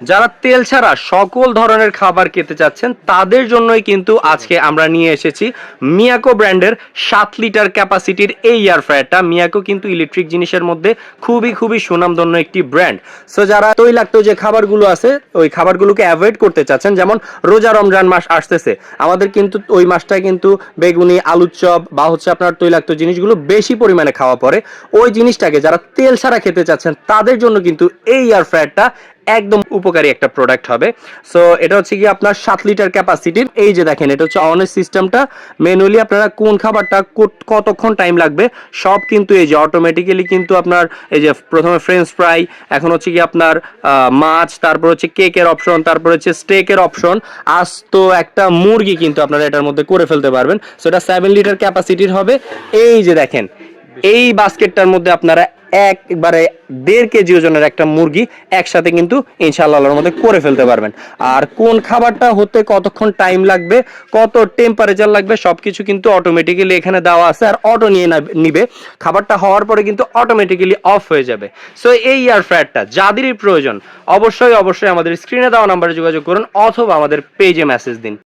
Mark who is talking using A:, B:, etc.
A: যারা তেল ছাড়া সকল ধরনের খাবার খেতে চাচ্ছেন, তাদের জন্যই কিন্তু আজকে আমরা নিয়ে এসেছি মিয়াকো ব্র্যান্ডের সাত লিটার ক্যাপাসিটির এই এয়ার ফ্রায়ারটা মিয়াকো কিন্তু ইলেকট্রিক জিনিসের মধ্যে খুবই খুবই সুনামধন্য একটি ব্র্যান্ড। সো যারা তৈলাক্ত যে খাবারগুলো আছে, ওই খাবারগুলোকে অ্যাভয়েড করতে চাচ্ছেন, যেমন রোজা রমজান মাস আসতেছে, আমাদের কিন্তু ওই মাসটায় কিন্তু বেগুনি, আলুর চপ বা হচ্ছে আপনার তৈলাক্ত জিনিসগুলো বেশি পরিমাণে খাওয়া পড়ে। ওই জিনিসটাকে যারা তেল ছাড়া খেতে চাচ্ছেন, তাদের জন্য কিন্তু এই এয়ার ফ্রায়ারটা একদম উপকারী একটা প্রোডাক্ট হবে। সো এটা হচ্ছে কি আপনার সাত লিটার ক্যাপাসিটির এই যে দেখেন, এটা হচ্ছে অনের সিস্টেমটা ম্যানুয়ালি আপনারা কোন খাবারটা কতক্ষণ টাইম লাগবে, সব কিন্তু এই যে অটোমেটিক্যালি কিন্তু আপনার এই যে প্রথমে ফ্রেঞ্চ ফ্রাই এখন হচ্ছে কি আপনার মাছ, তারপর হচ্ছে কেকের অপশন তারপর হচ্ছে স্টেকের অপশন আস্ত একটা মুরগি কিন্তু আপনারা এটার মধ্যে করে ফেলতে পারবেন। সো এটা সেভেন লিটার ক্যাপাসিটির হবে। এই যে দেখেন, এই বাস্কেটটার মধ্যে আপনারা একবারে দেড় কেজি ওজনের একটা মুরগি একসাথে কিন্তু ইনশাআল্লাহ আল্লাহর মধ্যে করে ফেলতে পারবেন। আর কোন খাবারটা হতে কতক্ষণ টাইম লাগবে, কত টেম্পারেচার লাগবে, সবকিছু কিন্তু অটোমেটিক্যালি এখানে দেওয়া আছে আর অটো নিয়ে নিবে। খাবারটা হওয়ার পরে কিন্তু অটোমেটিক্যালি অফ হয়ে যাবে। সো এই এয়ার ফ্রায়ারটা যাদেরই প্রয়োজন, অবশ্যই অবশ্যই আমাদের স্ক্রিনে দেওয়া নাম্বারে যোগাযোগ করুন অথবা আমাদের পেজে মেসেজ দিন।